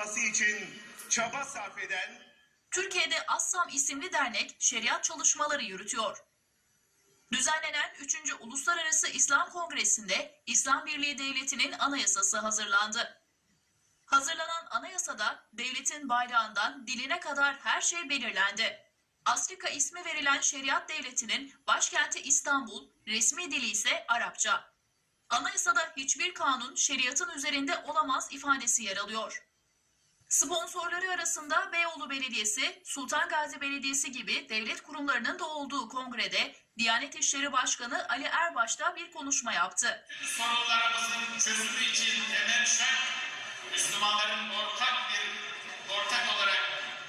olması için çaba sarf eden Türkiye'de Assam isimli dernek şeriat çalışmaları yürütüyor. Düzenlenen 3. Uluslararası İslam Kongresi'nde İslam Birliği Devleti'nin anayasası hazırlandı. Hazırlanan anayasada devletin bayrağından diline kadar her şey belirlendi. Afrika ismi verilen şeriat devletinin başkenti İstanbul, resmi dili ise Arapça. Anayasada hiçbir kanun şeriatın üzerinde olamaz ifadesi yer alıyor. Sponsorları arasında Beyoğlu Belediyesi, Sultan Gazi Belediyesi gibi devlet kurumlarının da olduğu kongrede Diyanet İşleri Başkanı Ali Erbaş da bir konuşma yaptı. sorunlarımızın çözümü için temel şart Müslümanların ortak bir ortak olarak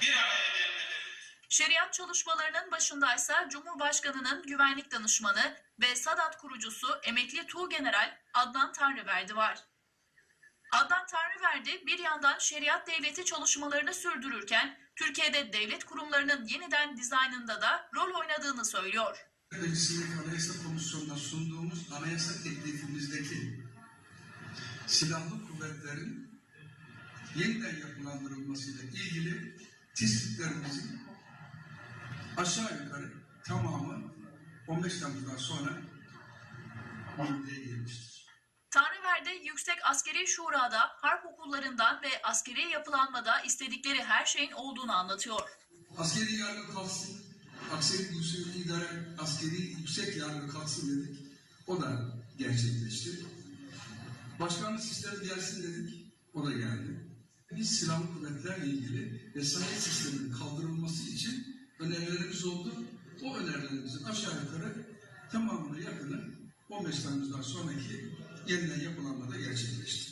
bir araya gelmeleri. Şeriat çalışmalarının başındaysa Cumhurbaşkanı'nın güvenlik danışmanı ve Sadat kurucusu emekli Tuğgeneral Adnan Tanrıverdi var. Adnan Tanrıverdi bir yandan şeriat devleti çalışmalarını sürdürürken Türkiye'de devlet kurumlarının yeniden dizaynında da rol oynadığını söylüyor. Meclisi'ndeki Anayasa Komisyonu'na sunduğumuz anayasa teklifimizdeki silahlı kuvvetlerin yeniden yapılandırılmasıyla ilgili tespitlerimizin aşağı yukarı tamamı 15 Temmuz'dan sonra yürürlüğe girmiştir. Yüksek Askeri Şura'da harp okullarından ve askeri yapılanmada istedikleri her şeyin olduğunu anlatıyor. Askeri yargı kalksın, askeri usulü idare, askeri yüksek yargı kalksın dedik. O da gerçekleşti. Başkanlık sistemi gelsin dedik. O da geldi. Biz silahlı kuvvetlerle ilgili vesayet sisteminin kaldırılması için önerilerimiz oldu. O önerilerimizin aşağı yukarı tamamına yakını 15 Temmuz'dan sonraki yeniden yapılanmada gerçekleşti.